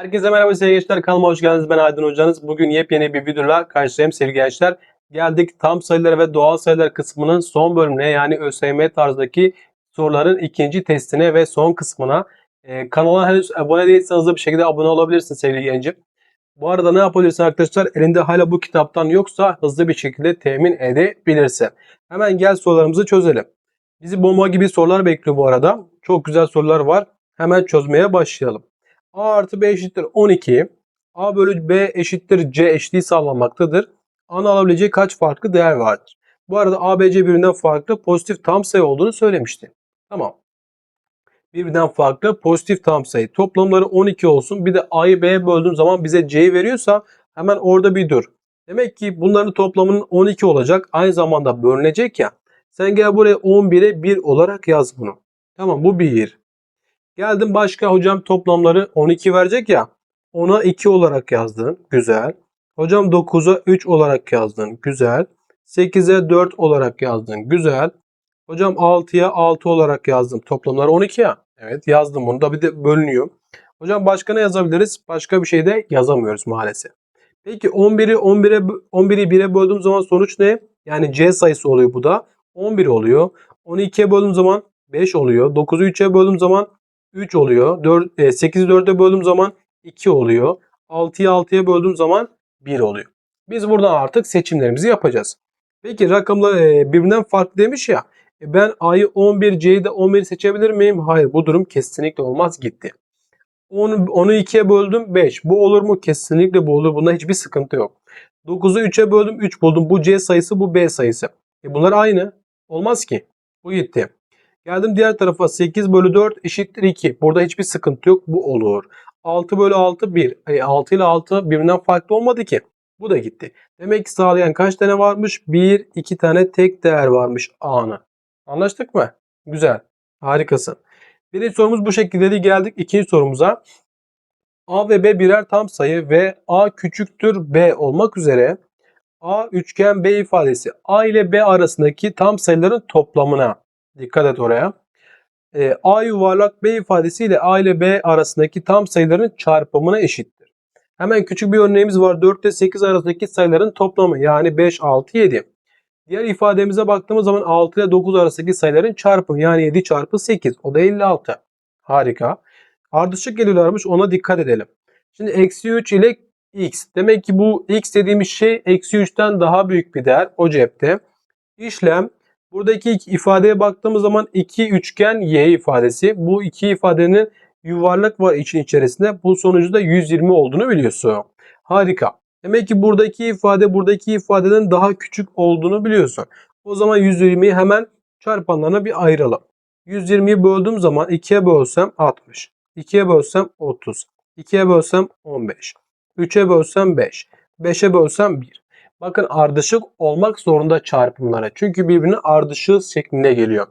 Herkese merhaba sevgili gençler. Kanalıma hoş geldiniz. Ben Aydın Hocanız. Bugün yepyeni bir videoyla karşınızdayım sevgili gençler. Geldik tam sayılar ve doğal sayılar kısmının son bölümüne yani ÖSYM tarzındaki soruların ikinci testine ve son kısmına. Ee, kanala henüz abone değilseniz de bir şekilde abone olabilirsiniz sevgili gencim. Bu arada ne yapabilirsin arkadaşlar? Elinde hala bu kitaptan yoksa hızlı bir şekilde temin edebilirsin. Hemen gel sorularımızı çözelim. Bizi bomba gibi sorular bekliyor bu arada. Çok güzel sorular var. Hemen çözmeye başlayalım. A artı B eşittir 12. A bölü B eşittir C eşitliği sağlanmaktadır. A'nın alabileceği kaç farklı değer vardır? Bu arada A, B, C birbirinden farklı pozitif tam sayı olduğunu söylemişti. Tamam. Birbirinden farklı pozitif tam sayı. Toplamları 12 olsun. Bir de A'yı B'ye böldüğüm zaman bize C'yi veriyorsa hemen orada bir dur. Demek ki bunların toplamının 12 olacak. Aynı zamanda bölünecek ya. Sen gel buraya 11'e 1 olarak yaz bunu. Tamam bu 1. Geldim başka hocam toplamları 12 verecek ya. Ona 2 olarak yazdın. Güzel. Hocam 9'a 3 olarak yazdın. Güzel. 8'e 4 olarak yazdın. Güzel. Hocam 6'ya 6 olarak yazdım. Toplamlar 12 ya. Evet yazdım bunu da bir de bölünüyor. Hocam başka ne yazabiliriz? Başka bir şey de yazamıyoruz maalesef. Peki 11'i 11'e 11'i 1'e böldüğüm zaman sonuç ne? Yani C sayısı oluyor bu da. 11 oluyor. 12'ye böldüğüm zaman 5 oluyor. 9'u 3'e böldüğüm zaman 3 oluyor. 4, 8'i 4'e böldüğüm zaman 2 oluyor. 6'yı 6'ya böldüğüm zaman 1 oluyor. Biz buradan artık seçimlerimizi yapacağız. Peki rakamlar e, birbirinden farklı demiş ya. E, ben A'yı 11, C'yi de 11 seçebilir miyim? Hayır bu durum kesinlikle olmaz gitti. 10, 10'u 2'ye böldüm 5. Bu olur mu? Kesinlikle bu olur. Bunda hiçbir sıkıntı yok. 9'u 3'e böldüm 3 buldum. Bu C sayısı bu B sayısı. E bunlar aynı. Olmaz ki. Bu gitti. Geldim diğer tarafa 8 bölü 4 eşittir 2. Burada hiçbir sıkıntı yok. Bu olur. 6 bölü 6 1. E, 6 ile 6 birbirinden farklı olmadı ki. Bu da gitti. Demek ki sağlayan kaç tane varmış? 1, 2 tane tek değer varmış A'nın. Anlaştık mı? Güzel. Harikasın. Birinci sorumuz bu şekilde geldik ikinci sorumuza. A ve B birer tam sayı ve A küçüktür B olmak üzere A üçgen B ifadesi A ile B arasındaki tam sayıların toplamına dikkat et oraya. E, A yuvarlak B ifadesi ile A ile B arasındaki tam sayıların çarpımına eşittir. Hemen küçük bir örneğimiz var. 4 ile 8 arasındaki sayıların toplamı yani 5, 6, 7. Diğer ifademize baktığımız zaman 6 ile 9 arasındaki sayıların çarpımı yani 7 çarpı 8 o da 56. Harika. Ardışık geliyorlarmış ona dikkat edelim. Şimdi eksi 3 ile x. Demek ki bu x dediğimiz şey eksi 3'ten daha büyük bir değer o cepte. İşlem buradaki ifadeye baktığımız zaman iki üçgen y ifadesi. Bu iki ifadenin yuvarlak var için içerisinde. Bu sonucu da 120 olduğunu biliyorsun. Harika. Demek ki buradaki ifade buradaki ifadeden daha küçük olduğunu biliyorsun. O zaman 120'yi hemen çarpanlarına bir ayıralım. 120'yi böldüğüm zaman 2'ye bölsem 60. 2'ye bölsem 30. 2'ye bölsem 15. 3'e bölsem 5. 5'e bölsem 1. Bakın ardışık olmak zorunda çarpımlara. Çünkü birbirine ardışığı şeklinde geliyor.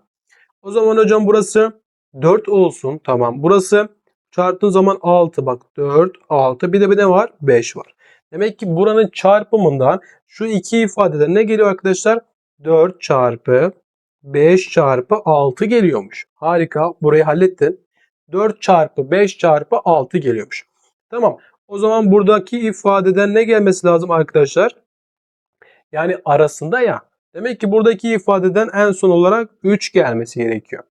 O zaman hocam burası 4 olsun. Tamam. Burası çarptığın zaman 6. Bak 4, 6. Bir de bir ne var? 5 var. Demek ki buranın çarpımından şu iki ifadeden ne geliyor arkadaşlar? 4 çarpı 5 çarpı 6 geliyormuş. Harika. Burayı hallettin. 4 çarpı 5 çarpı 6 geliyormuş. Tamam. O zaman buradaki ifadeden ne gelmesi lazım arkadaşlar? Yani arasında ya. Demek ki buradaki ifadeden en son olarak 3 gelmesi gerekiyor.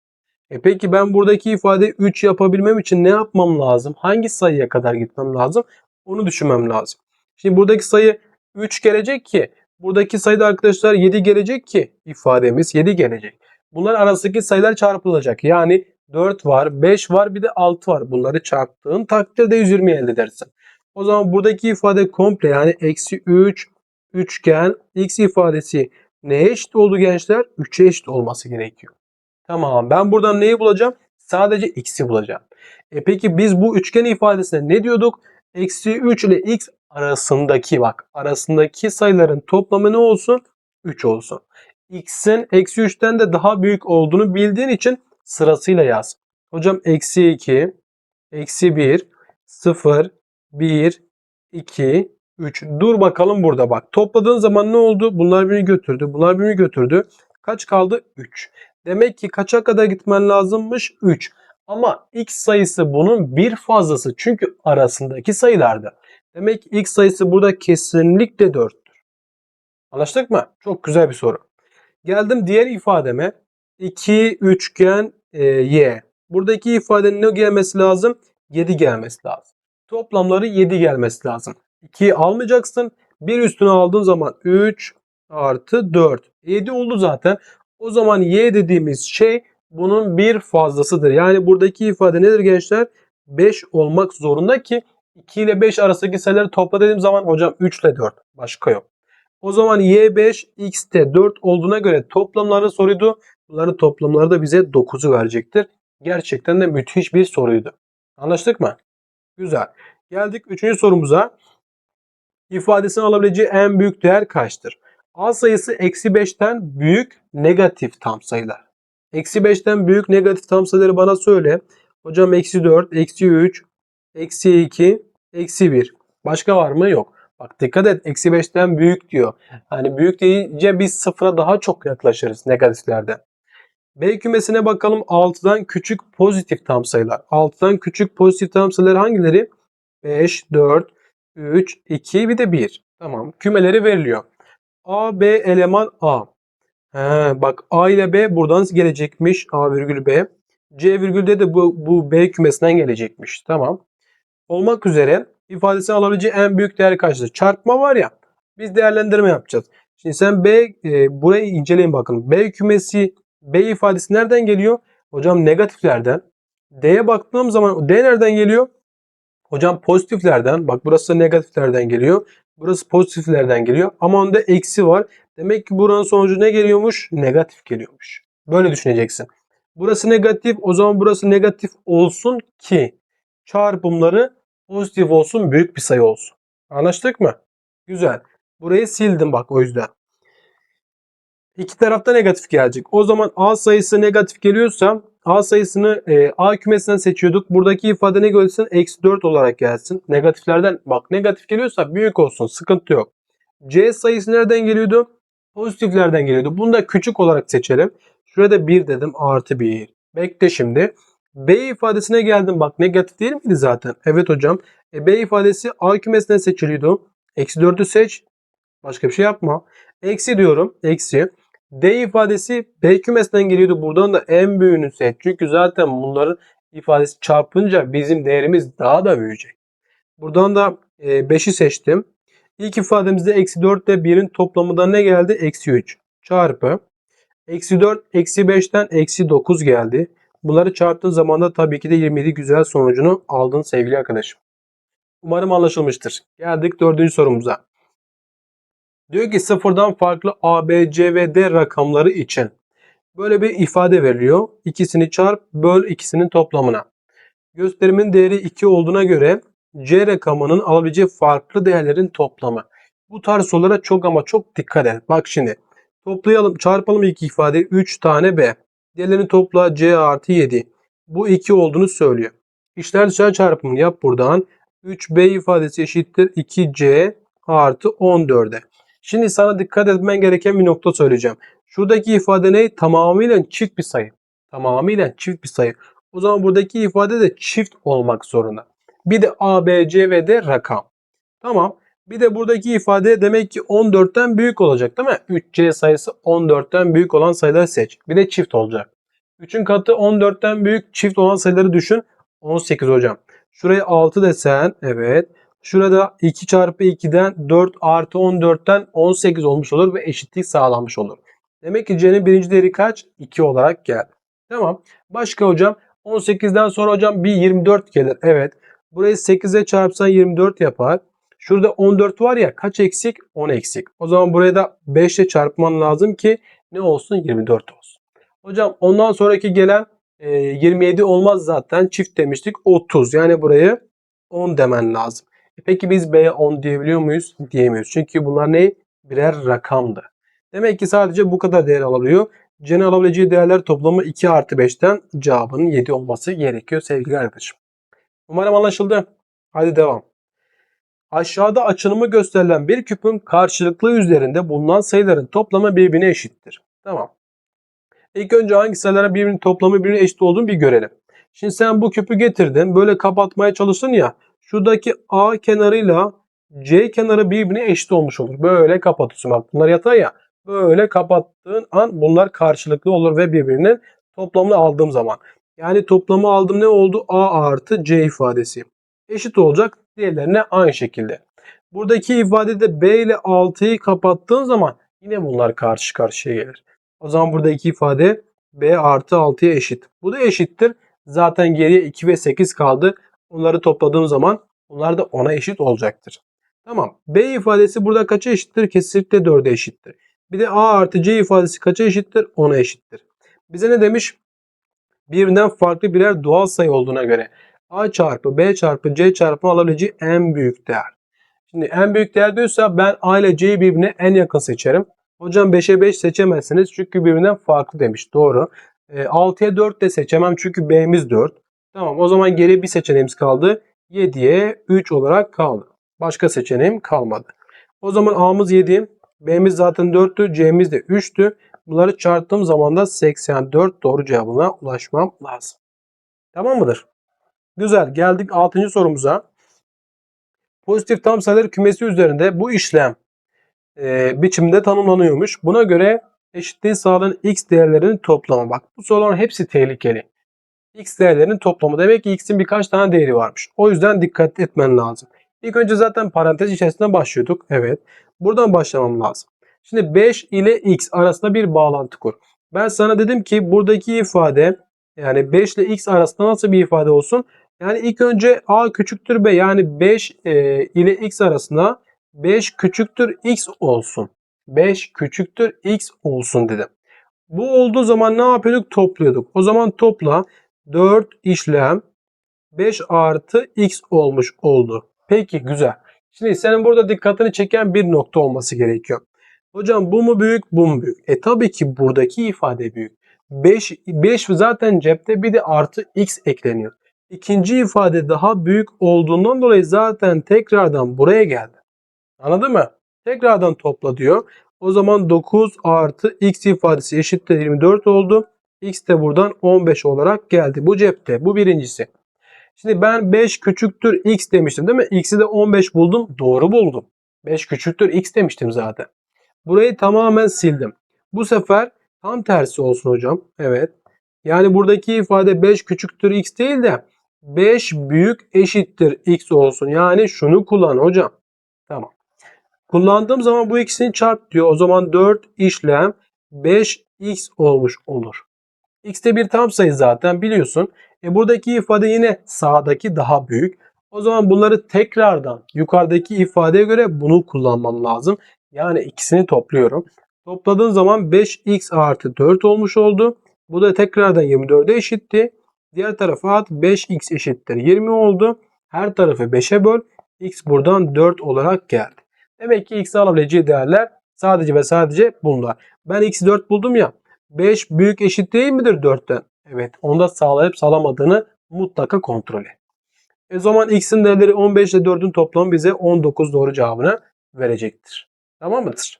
E peki ben buradaki ifade 3 yapabilmem için ne yapmam lazım? Hangi sayıya kadar gitmem lazım? Onu düşünmem lazım. Şimdi buradaki sayı 3 gelecek ki buradaki sayıda arkadaşlar 7 gelecek ki ifademiz 7 gelecek. Bunlar arasındaki sayılar çarpılacak. Yani 4 var, 5 var, bir de 6 var. Bunları çarptığın takdirde 120 elde edersin. O zaman buradaki ifade komple yani eksi 3 üçgen x ifadesi neye eşit oldu gençler? 3'e eşit olması gerekiyor. Tamam ben buradan neyi bulacağım? Sadece x'i bulacağım. E peki biz bu üçgen ifadesine ne diyorduk? Eksi 3 ile x arasındaki bak arasındaki sayıların toplamı ne olsun? 3 olsun. x'in eksi 3'ten de daha büyük olduğunu bildiğin için sırasıyla yaz. Hocam eksi 2, eksi 1, 0, 1, 2, 3. Dur bakalım burada bak. Topladığın zaman ne oldu? Bunlar birbirini götürdü. Bunlar birbirini götürdü. Kaç kaldı? 3. Demek ki kaça kadar gitmen lazımmış? 3. Ama x sayısı bunun bir fazlası çünkü arasındaki sayılardı. Demek ki x sayısı burada kesinlikle 4'tür. Anlaştık mı? Çok güzel bir soru. Geldim diğer ifademe. 2 üçgen e, y. Buradaki ifadenin ne gelmesi lazım? 7 gelmesi lazım. Toplamları 7 gelmesi lazım. 2'yi almayacaksın. Bir üstüne aldığın zaman 3 artı 4. 7 oldu zaten. O zaman y dediğimiz şey bunun bir fazlasıdır. Yani buradaki ifade nedir gençler? 5 olmak zorunda ki 2 ile 5 arasındaki sayıları topla dediğim zaman hocam 3 ile 4. Başka yok. O zaman y 5, x de 4 olduğuna göre toplamlarını soruydu. Bunların toplamları da bize 9'u verecektir. Gerçekten de müthiş bir soruydu. Anlaştık mı? Güzel. Geldik 3. sorumuza. İfadesini alabileceği en büyük değer kaçtır? A sayısı eksi 5'ten büyük negatif tam sayılar. Eksi 5'ten büyük negatif tam sayıları bana söyle. Hocam eksi 4, eksi 3, eksi 2, eksi 1. Başka var mı? Yok. Bak dikkat et eksi 5'ten büyük diyor. Hani büyük deyince biz sıfıra daha çok yaklaşırız negatiflerde. B kümesine bakalım 6'dan küçük pozitif tam sayılar. 6'dan küçük pozitif tam sayılar hangileri? 5, 4, 3, 2 bir de 1. Tamam kümeleri veriliyor. A, B eleman A. He, bak A ile B buradan gelecekmiş. A virgül B. C virgülde de bu, bu B kümesinden gelecekmiş. Tamam. Olmak üzere ifadesini alabileceği en büyük değer kaçtır? Çarpma var ya. Biz değerlendirme yapacağız. Şimdi sen B e, burayı inceleyin bakın. B kümesi B ifadesi nereden geliyor? Hocam negatiflerden. D'ye baktığım zaman D nereden geliyor? Hocam pozitiflerden. Bak burası negatiflerden geliyor. Burası pozitiflerden geliyor. Ama onda eksi var. Demek ki buranın sonucu ne geliyormuş? Negatif geliyormuş. Böyle düşüneceksin. Burası negatif. O zaman burası negatif olsun ki çarpımları pozitif olsun. Büyük bir sayı olsun. Anlaştık mı? Güzel. Burayı sildim bak o yüzden. İki tarafta negatif gelecek. O zaman A sayısı negatif geliyorsa A sayısını e, A kümesinden seçiyorduk. Buradaki ifade ne gelsin? Eksi 4 olarak gelsin. Negatiflerden bak negatif geliyorsa büyük olsun. Sıkıntı yok. C sayısı nereden geliyordu? Pozitiflerden geliyordu. Bunu da küçük olarak seçelim. Şurada 1 dedim. Artı 1. Bekle şimdi. B ifadesine geldim. Bak negatif değil miydi zaten? Evet hocam. E, B ifadesi A kümesinden seçiliyordu. Eksi 4'ü seç. Başka bir şey yapma. Eksi diyorum. Eksi. D ifadesi B kümesinden geliyordu. Buradan da en büyüğünü seç. Çünkü zaten bunların ifadesi çarpınca bizim değerimiz daha da büyüyecek. Buradan da 5'i seçtim. İlk ifademizde eksi 4 ile 1'in toplamından ne geldi? Eksi 3 çarpı. Eksi 4, eksi 5'ten eksi 9 geldi. Bunları çarptığın zaman da tabii ki de 27 güzel sonucunu aldın sevgili arkadaşım. Umarım anlaşılmıştır. Geldik dördüncü sorumuza. Diyor ki sıfırdan farklı A, B, C ve D rakamları için böyle bir ifade veriliyor. İkisini çarp böl ikisinin toplamına. Gösterimin değeri 2 olduğuna göre C rakamının alabileceği farklı değerlerin toplamı. Bu tarz sorulara çok ama çok dikkat et. Bak şimdi toplayalım çarpalım iki ifade 3 tane B. Diğerlerini topla C artı 7. Bu 2 olduğunu söylüyor. İşler dışarı çarpımını yap buradan. 3B ifadesi eşittir 2C artı 14'e. Şimdi sana dikkat etmen gereken bir nokta söyleyeceğim. Şuradaki ifade ne? Tamamıyla çift bir sayı. Tamamıyla çift bir sayı. O zaman buradaki ifade de çift olmak zorunda. Bir de A, B, C ve D rakam. Tamam. Bir de buradaki ifade demek ki 14'ten büyük olacak değil mi? 3C sayısı 14'ten büyük olan sayıları seç. Bir de çift olacak. 3'ün katı 14'ten büyük çift olan sayıları düşün. 18 hocam. Şuraya 6 desen evet. Şurada 2 çarpı 2'den 4 artı 14'ten 18 olmuş olur ve eşitlik sağlanmış olur. Demek ki C'nin birinci değeri kaç? 2 olarak geldi. Tamam. Başka hocam 18'den sonra hocam bir 24 gelir. Evet. Burayı 8'e çarpsan 24 yapar. Şurada 14 var ya kaç eksik? 10 eksik. O zaman buraya da 5 ile çarpman lazım ki ne olsun? 24 olsun. Hocam ondan sonraki gelen e, 27 olmaz zaten. Çift demiştik. 30. Yani burayı 10 demen lazım. Peki biz B'ye 10 diyebiliyor muyuz? Diyemiyoruz. Çünkü bunlar ne? Birer rakamdı. Demek ki sadece bu kadar değer alabiliyor. C'nin alabileceği değerler toplamı 2 artı 5'ten cevabının 7 olması gerekiyor sevgili arkadaşım. Umarım anlaşıldı. Hadi devam. Aşağıda açınımı gösterilen bir küpün karşılıklı yüzlerinde bulunan sayıların toplamı birbirine eşittir. Tamam. İlk önce hangi sayıların birbirinin toplamı birbirine eşit olduğunu bir görelim. Şimdi sen bu küpü getirdin. Böyle kapatmaya çalıştın ya. Şuradaki A kenarıyla C kenarı birbirine eşit olmuş olur. Böyle kapatıyorsun. Bak bunlar yatay ya. Böyle kapattığın an bunlar karşılıklı olur ve birbirinin toplamını aldığım zaman. Yani toplamı aldım ne oldu? A artı C ifadesi. Eşit olacak. Diğerlerine aynı şekilde. Buradaki ifadede B ile 6'yı kapattığın zaman yine bunlar karşı karşıya gelir. O zaman burada iki ifade B artı 6'ya eşit. Bu da eşittir. Zaten geriye 2 ve 8 kaldı. Onları topladığım zaman onlar da 10'a eşit olacaktır. Tamam. B ifadesi burada kaça eşittir? Kesinlikle 4'e eşittir. Bir de A artı C ifadesi kaça eşittir? 10'a eşittir. Bize ne demiş? Birbirinden farklı birer doğal sayı olduğuna göre A çarpı B çarpı C çarpı alabileceği en büyük değer. Şimdi en büyük değer diyorsa ben A ile C'yi birbirine en yakın seçerim. Hocam 5'e 5 seçemezsiniz çünkü birbirinden farklı demiş. Doğru. E, 6'ya 4 de seçemem çünkü B'miz 4. Tamam o zaman geri bir seçeneğimiz kaldı. 7'ye 3 olarak kaldı. Başka seçeneğim kalmadı. O zaman A'mız 7. B'miz zaten 4'tü. C'miz de 3'tü. Bunları çarptığım zaman da 84 doğru cevabına ulaşmam lazım. Tamam mıdır? Güzel. Geldik 6. sorumuza. Pozitif tam sayılar kümesi üzerinde bu işlem e, biçimde tanımlanıyormuş. Buna göre eşitliği sağlayan x değerlerinin toplamı. Bak bu soruların hepsi tehlikeli. X değerlerinin toplamı. Demek ki x'in birkaç tane değeri varmış. O yüzden dikkat etmen lazım. İlk önce zaten parantez içerisinde başlıyorduk. Evet. Buradan başlamam lazım. Şimdi 5 ile x arasında bir bağlantı kur. Ben sana dedim ki buradaki ifade yani 5 ile x arasında nasıl bir ifade olsun? Yani ilk önce a küçüktür b yani 5 e, ile x arasında 5 küçüktür x olsun. 5 küçüktür x olsun dedim. Bu olduğu zaman ne yapıyorduk? Topluyorduk. O zaman topla 4 işlem 5 artı x olmuş oldu. Peki güzel. Şimdi senin burada dikkatini çeken bir nokta olması gerekiyor. Hocam bu mu büyük bu mu büyük? E tabii ki buradaki ifade büyük. 5, 5 zaten cepte bir de artı x ekleniyor. İkinci ifade daha büyük olduğundan dolayı zaten tekrardan buraya geldi. Anladın mı? Tekrardan topla diyor. O zaman 9 artı x ifadesi eşittir 24 oldu. X de buradan 15 olarak geldi. Bu cepte. Bu birincisi. Şimdi ben 5 küçüktür x demiştim değil mi? X'i de 15 buldum. Doğru buldum. 5 küçüktür x demiştim zaten. Burayı tamamen sildim. Bu sefer tam tersi olsun hocam. Evet. Yani buradaki ifade 5 küçüktür x değil de 5 büyük eşittir x olsun. Yani şunu kullan hocam. Tamam. Kullandığım zaman bu ikisini çarp diyor. O zaman 4 işlem 5x olmuş olur. X de bir tam sayı zaten biliyorsun. E buradaki ifade yine sağdaki daha büyük. O zaman bunları tekrardan yukarıdaki ifadeye göre bunu kullanmam lazım. Yani ikisini topluyorum. Topladığım zaman 5x artı 4 olmuş oldu. Bu da tekrardan 24'e eşitti. Diğer tarafa at 5x eşittir 20 oldu. Her tarafı 5'e böl. x buradan 4 olarak geldi. Demek ki x'i alabileceği değerler sadece ve sadece bunlar. Ben x'i 4 buldum ya. 5 büyük eşit değil midir 4'ten? Evet. Onu da sağlayıp sağlamadığını mutlaka kontrol et. E zaman x'in değerleri 15 ile 4'ün toplamı bize 19 doğru cevabını verecektir. Tamam mıdır?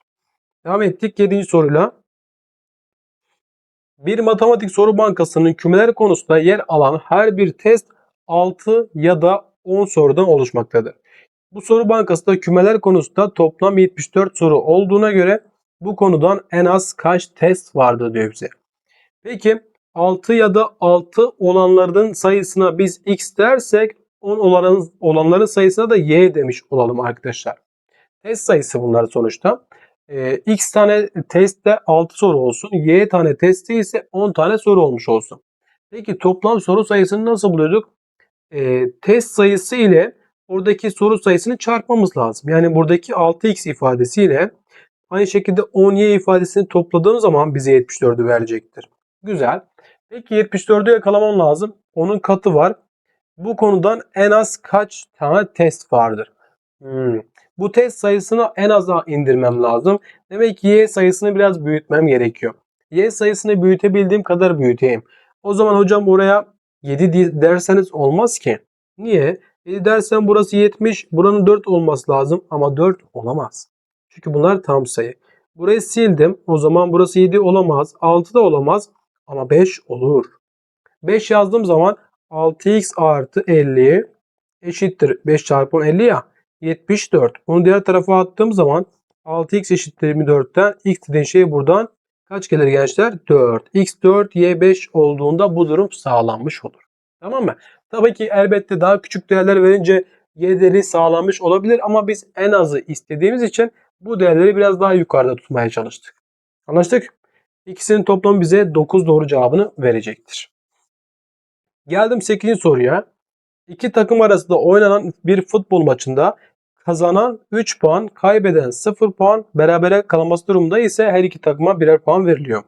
Devam ettik 7. soruyla. Bir matematik soru bankasının kümeler konusunda yer alan her bir test 6 ya da 10 sorudan oluşmaktadır. Bu soru bankasında kümeler konusunda toplam 74 soru olduğuna göre bu konudan en az kaç test vardı diyor bize. Peki 6 ya da 6 olanların sayısına biz x dersek 10 olanların, olanların sayısına da y demiş olalım arkadaşlar. Test sayısı bunlar sonuçta. Ee, x tane testte 6 soru olsun. Y tane testte ise 10 tane soru olmuş olsun. Peki toplam soru sayısını nasıl buluyorduk? Ee, test sayısı ile oradaki soru sayısını çarpmamız lazım. Yani buradaki 6x ifadesiyle aynı şekilde 10y ifadesini topladığım zaman bize 74'ü verecektir. Güzel. Peki 74'ü yakalamam lazım. Onun katı var. Bu konudan en az kaç tane test vardır? Hmm. Bu test sayısını en aza indirmem lazım. Demek ki y sayısını biraz büyütmem gerekiyor. Y sayısını büyütebildiğim kadar büyüteyim. O zaman hocam oraya 7 derseniz olmaz ki. Niye? 7 dersen burası 70, buranın 4 olması lazım ama 4 olamaz. Çünkü bunlar tam sayı. Burayı sildim. O zaman burası 7 olamaz. 6 da olamaz ama 5 olur. 5 yazdığım zaman 6x artı 50 eşittir 5 çarpı 10 50 ya 74. Bunu diğer tarafa attığım zaman 6x eşittir 24'ten x dediğin şey buradan kaç gelir gençler? 4. x 4 y 5 olduğunda bu durum sağlanmış olur. Tamam mı? Tabii ki elbette daha küçük değerler verince y değeri sağlanmış olabilir ama biz en azı istediğimiz için bu değerleri biraz daha yukarıda tutmaya çalıştık. Anlaştık? İkisinin toplamı bize 9 doğru cevabını verecektir. Geldim 8. soruya. İki takım arasında oynanan bir futbol maçında kazanan 3 puan, kaybeden 0 puan, berabere kalması durumunda ise her iki takıma birer puan veriliyor.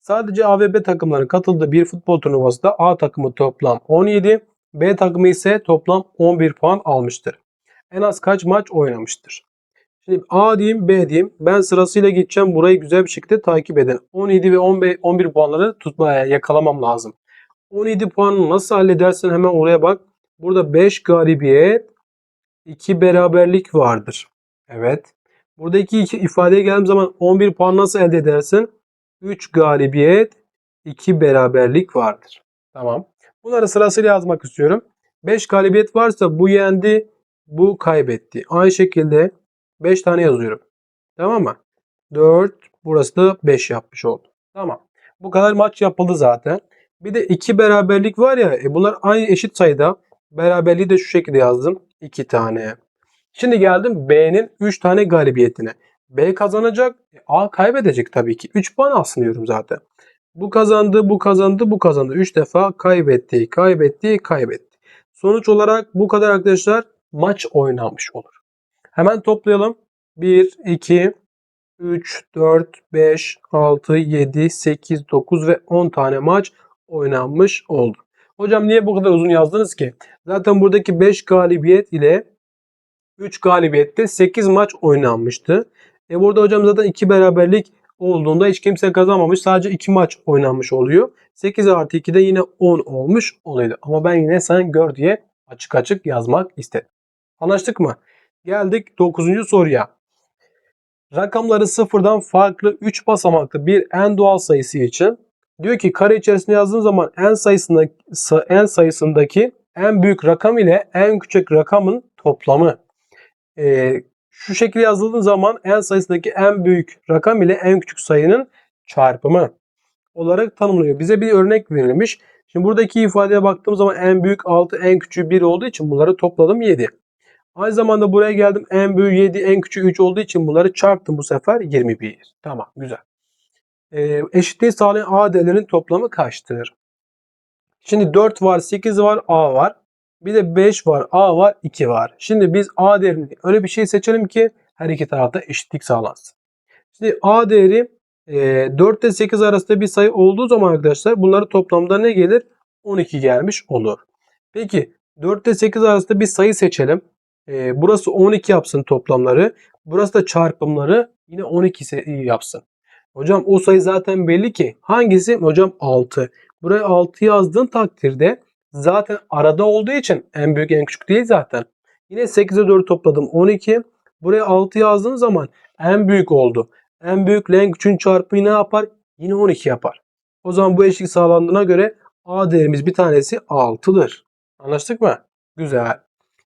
Sadece A ve B takımların katıldığı bir futbol turnuvasında A takımı toplam 17, B takımı ise toplam 11 puan almıştır. En az kaç maç oynamıştır? Şimdi A diyeyim, B diyeyim. Ben sırasıyla gideceğim. Burayı güzel bir şekilde takip edin. 17 ve 11, 11 puanları tutmaya yakalamam lazım. 17 puanı nasıl halledersin hemen oraya bak. Burada 5 galibiyet, 2 beraberlik vardır. Evet. Burada iki, iki ifadeye geldiğim zaman 11 puan nasıl elde edersin? 3 galibiyet, 2 beraberlik vardır. Tamam. Bunları sırasıyla yazmak istiyorum. 5 galibiyet varsa bu yendi, bu kaybetti. Aynı şekilde 5 tane yazıyorum. Tamam mı? 4, burası da 5 yapmış oldu. Tamam. Bu kadar maç yapıldı zaten. Bir de 2 beraberlik var ya, e bunlar aynı eşit sayıda. Beraberliği de şu şekilde yazdım. 2 tane. Şimdi geldim B'nin 3 tane galibiyetine. B kazanacak. e, A kaybedecek tabii ki. 3 puan alsın diyorum zaten. Bu kazandı, bu kazandı, bu kazandı. 3 defa kaybetti, kaybetti, kaybetti. Sonuç olarak bu kadar arkadaşlar maç oynanmış olur. Hemen toplayalım. 1, 2, 3, 4, 5, 6, 7, 8, 9 ve 10 tane maç oynanmış oldu. Hocam niye bu kadar uzun yazdınız ki? Zaten buradaki 5 galibiyet ile 3 galibiyette 8 maç oynanmıştı. E burada hocam zaten 2 beraberlik olduğunda hiç kimse kazanmamış. Sadece 2 maç oynanmış oluyor. 8 artı 2 de yine 10 olmuş oluyordu. Ama ben yine sen gör diye açık açık yazmak istedim. Anlaştık mı? Geldik 9. soruya. Rakamları sıfırdan farklı 3 basamaklı bir en doğal sayısı için diyor ki kare içerisinde yazdığın zaman en sayısındaki en sayısındaki en büyük rakam ile en küçük rakamın toplamı. Ee, şu şekilde yazıldığın zaman en sayısındaki en büyük rakam ile en küçük sayının çarpımı olarak tanımlıyor. Bize bir örnek verilmiş. Şimdi buradaki ifadeye baktığım zaman en büyük 6, en küçüğü 1 olduğu için bunları topladım 7. Aynı zamanda buraya geldim. En büyük 7, en küçük 3 olduğu için bunları çarptım bu sefer 21. Tamam güzel. Ee, eşitliği sağlayan A değerlerinin toplamı kaçtır? Şimdi 4 var, 8 var, A var. Bir de 5 var, A var, 2 var. Şimdi biz A değerini öyle bir şey seçelim ki her iki tarafta eşitlik sağlansın. Şimdi A değeri e, 4 ile 8 arasında bir sayı olduğu zaman arkadaşlar bunları toplamda ne gelir? 12 gelmiş olur. Peki 4 ile 8 arasında bir sayı seçelim. E, burası 12 yapsın toplamları. Burası da çarpımları yine 12 yapsın. Hocam o sayı zaten belli ki. Hangisi? Hocam 6. Buraya 6 yazdığın takdirde zaten arada olduğu için en büyük en küçük değil zaten. Yine 8'e 4 topladım 12. Buraya 6 yazdığın zaman en büyük oldu. En büyükle en küçüğün çarpımı ne yapar? Yine 12 yapar. O zaman bu eşlik sağlandığına göre A değerimiz bir tanesi 6'dır. Anlaştık mı? Güzel.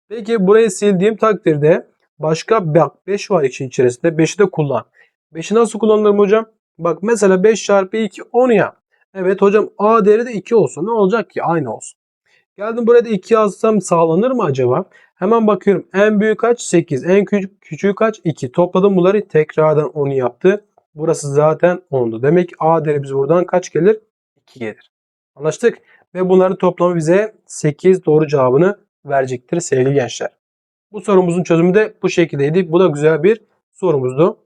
Peki burayı sildiğim takdirde başka bak 5 var için içerisinde 5'i de kullan. 5'i nasıl kullanırım hocam? Bak mesela 5 çarpı 2 10 ya. Evet hocam A değeri de 2 olsun. Ne olacak ki? Aynı olsun. Geldim buraya da 2 yazsam sağlanır mı acaba? Hemen bakıyorum. En büyük kaç? 8. En küçük, küçüğü kaç? 2. Topladım bunları tekrardan 10'u yaptı. Burası zaten 10'du. Demek ki A değeri biz buradan kaç gelir? 2 gelir. Anlaştık. Ve bunların toplamı bize 8 doğru cevabını verecektir sevgili gençler. Bu sorumuzun çözümü de bu şekildeydi. Bu da güzel bir sorumuzdu.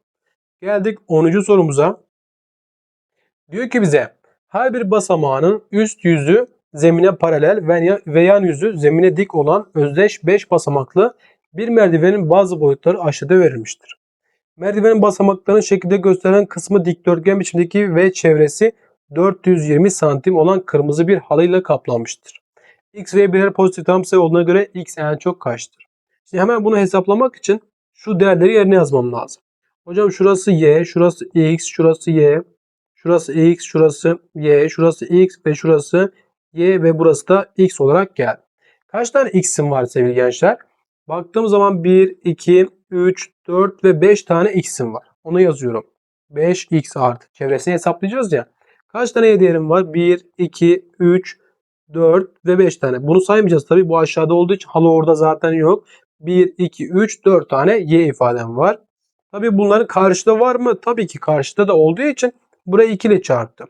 Geldik 10. sorumuza. Diyor ki bize her bir basamağının üst yüzü zemine paralel ve yan yüzü zemine dik olan özdeş 5 basamaklı bir merdivenin bazı boyutları aşağıda verilmiştir. Merdivenin basamaklarının şekilde gösteren kısmı dikdörtgen biçimdeki ve çevresi 420 santim olan kırmızı bir halıyla kaplanmıştır. X ve birer pozitif tam sayı olduğuna göre X en çok kaçtır? Şimdi hemen bunu hesaplamak için şu değerleri yerine yazmam lazım. Hocam şurası Y, şurası X, şurası Y, şurası X, şurası Y, şurası X ve şurası y ve burası da x olarak geldi. Kaç tane x'im var sevgili gençler? Baktığım zaman 1, 2, 3, 4 ve 5 tane x'im var. Onu yazıyorum. 5x artı. Çevresini hesaplayacağız ya. Kaç tane y değerim var? 1, 2, 3, 4 ve 5 tane. Bunu saymayacağız tabii. Bu aşağıda olduğu için halı orada zaten yok. 1, 2, 3, 4 tane y ifadem var. Tabii bunların karşıda var mı? Tabii ki karşıda da olduğu için burayı 2 ile çarptım.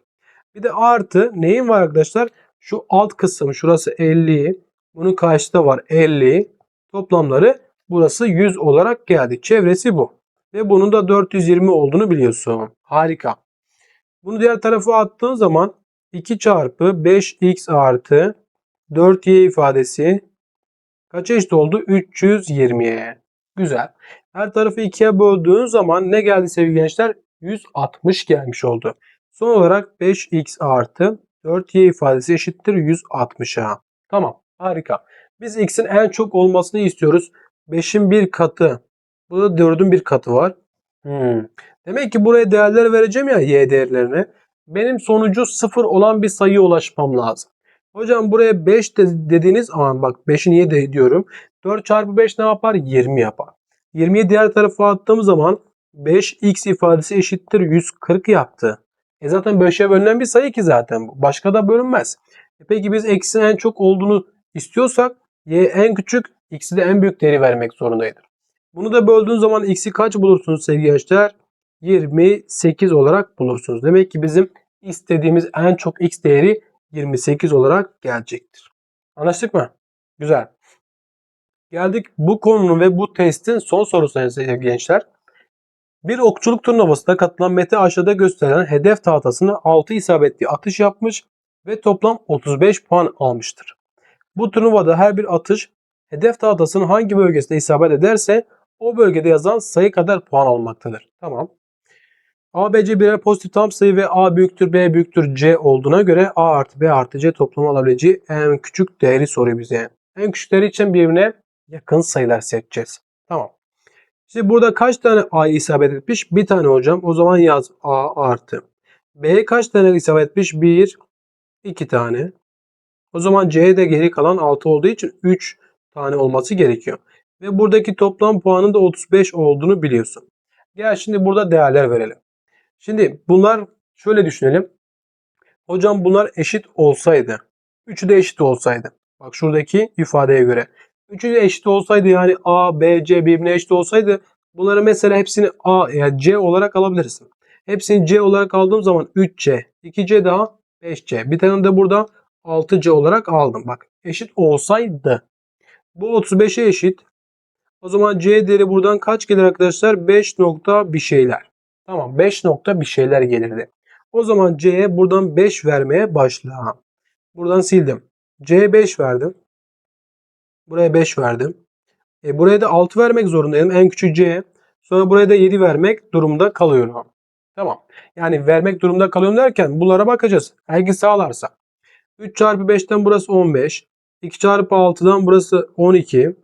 Bir de artı neyim var arkadaşlar? Şu alt kısım şurası 50. Bunun karşıda var 50. Toplamları burası 100 olarak geldi. Çevresi bu. Ve bunun da 420 olduğunu biliyorsun. Harika. Bunu diğer tarafa attığın zaman 2 çarpı 5x artı 4y ifadesi kaça eşit oldu? 320'ye. Güzel. Her tarafı 2'ye böldüğün zaman ne geldi sevgili gençler? 160 gelmiş oldu. Son olarak 5x artı 4y ifadesi eşittir 160'a. Tamam. Harika. Biz x'in en çok olmasını istiyoruz. 5'in bir katı. Burada 4'ün bir katı var. Hmm. Demek ki buraya değerler vereceğim ya y değerlerine. Benim sonucu 0 olan bir sayıya ulaşmam lazım. Hocam buraya 5 de dediğiniz zaman bak 5'i niye de diyorum. 4 çarpı 5 ne yapar? 20 yapar. 20'yi diğer tarafa attığım zaman 5x ifadesi eşittir 140 yaptı. E zaten 5'e bölünen bir sayı ki zaten bu. Başka da bölünmez. E peki biz x'in en çok olduğunu istiyorsak y en küçük x'i de en büyük değeri vermek zorundaydır. Bunu da böldüğün zaman x'i kaç bulursunuz sevgili gençler? 28 olarak bulursunuz. Demek ki bizim istediğimiz en çok x değeri 28 olarak gelecektir. Anlaştık mı? Güzel. Geldik bu konunun ve bu testin son sorusuna gençler. Bir okçuluk turnuvasına katılan Mete aşağıda gösterilen hedef tahtasına 6 isabetli atış yapmış ve toplam 35 puan almıştır. Bu turnuvada her bir atış hedef tahtasının hangi bölgesine isabet ederse o bölgede yazan sayı kadar puan almaktadır. Tamam. A, B, C birer pozitif tam sayı ve A büyüktür B büyüktür C olduğuna göre A artı B artı C toplamı alabileceği en küçük değeri soruyor bize. En küçük değeri için birbirine yakın sayılar seçeceğiz. Tamam. Şimdi burada kaç tane A'yı isabet etmiş? Bir tane hocam. O zaman yaz A artı. B'ye kaç tane isabet etmiş? 1, 2 tane. O zaman C'ye de geri kalan 6 olduğu için 3 tane olması gerekiyor. Ve buradaki toplam puanın da 35 olduğunu biliyorsun. Gel şimdi burada değerler verelim. Şimdi bunlar şöyle düşünelim. Hocam bunlar eşit olsaydı. Üçü de eşit olsaydı. Bak şuradaki ifadeye göre. Üçü de eşit olsaydı yani A, B, C birbirine eşit olsaydı bunları mesela hepsini A yani C olarak alabilirsin. Hepsini C olarak aldığım zaman 3C, 2C daha 5C. Bir tane de burada 6C olarak aldım. Bak eşit olsaydı. Bu 35'e eşit. O zaman C değeri buradan kaç gelir arkadaşlar? 5 nokta bir şeyler. Tamam 5 nokta bir şeyler gelirdi. O zaman C'ye buradan 5 vermeye başla. Buradan sildim. C'ye 5 verdim. Buraya 5 verdim. E buraya da 6 vermek zorundayım. En küçük C. Sonra buraya da 7 vermek durumda kalıyorum. Tamam. Yani vermek durumda kalıyorum derken bunlara bakacağız. Hangi sağlarsa. 3 çarpı 5'ten burası 15. 2 çarpı 6'dan burası 12.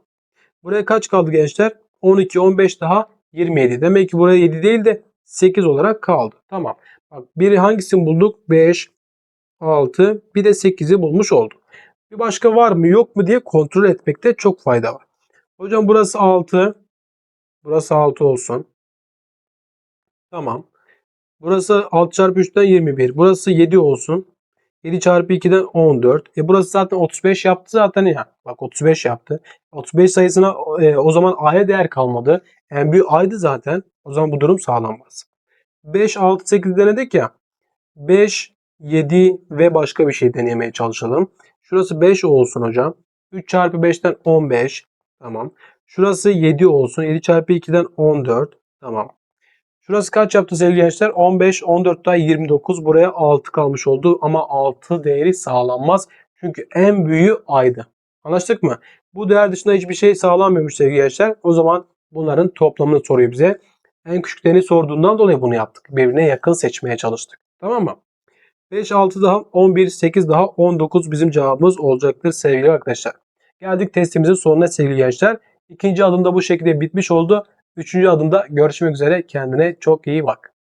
Buraya kaç kaldı gençler? 12, 15 daha 27. Demek ki buraya 7 değil de 8 olarak kaldı. Tamam. Bak biri hangisini bulduk? 5, 6 bir de 8'i bulmuş olduk. Bir başka var mı yok mu diye kontrol etmekte çok fayda var. Hocam burası 6. Burası 6 olsun. Tamam. Burası 6 çarpı 3'ten 21. Burası 7 olsun. 7 çarpı 2'den 14. E burası zaten 35 yaptı zaten ya. Bak 35 yaptı. 35 sayısına e, o zaman A'ya değer kalmadı. En büyük A'ydı zaten. O zaman bu durum sağlanmaz. 5, 6, 8 denedik ya. 5, 7 ve başka bir şey denemeye çalışalım. Şurası 5 olsun hocam. 3 çarpı 5'ten 15. Tamam. Şurası 7 olsun. 7 çarpı 2'den 14. Tamam. Şurası kaç yaptı sevgili gençler? 15, 14 daha 29. Buraya 6 kalmış oldu. Ama 6 değeri sağlanmaz. Çünkü en büyüğü aydı. Anlaştık mı? Bu değer dışında hiçbir şey sağlanmıyormuş sevgili gençler. O zaman bunların toplamını soruyor bize. En küçüklerini sorduğundan dolayı bunu yaptık. Birbirine yakın seçmeye çalıştık. Tamam mı? 5, 6 daha 11, 8 daha 19 bizim cevabımız olacaktır sevgili arkadaşlar. Geldik testimizin sonuna sevgili gençler. İkinci adımda bu şekilde bitmiş oldu. Üçüncü adımda görüşmek üzere. Kendine çok iyi bak.